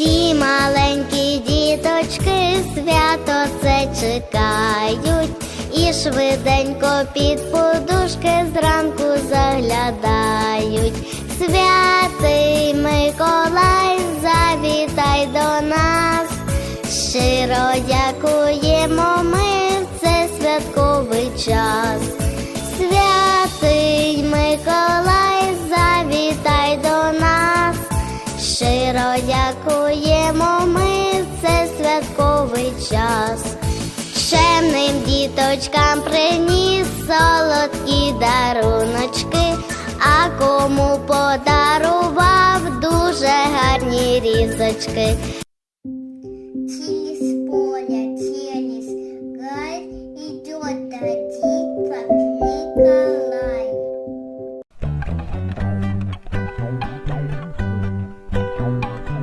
Всі маленькі діточки свято це чекають, і швиденько під подушки зранку заглядають. Святий Миколай, завітай до нас. Щиро дякуємо ми в цей святковий час. Щиро дякуємо ми в цей святковий час. Чемним діточкам приніс солодкі даруночки, а кому подарував дуже гарні різочки.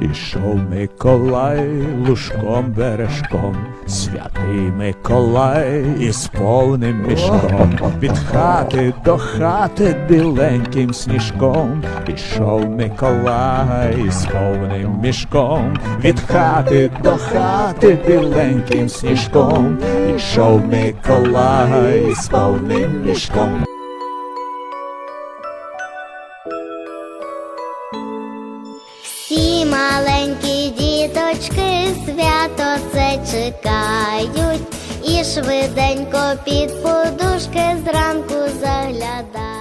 Ішов Миколай лужком бережком, святий Миколай із повним мішком, від хати до хати біленьким сніжком, Ішов Миколай з повним мішком, від хати до хати біленьким сніжком, Ішов Миколай з повним мішком. Всі маленькі діточки свято це чекають, і швиденько під подушки зранку заглядають.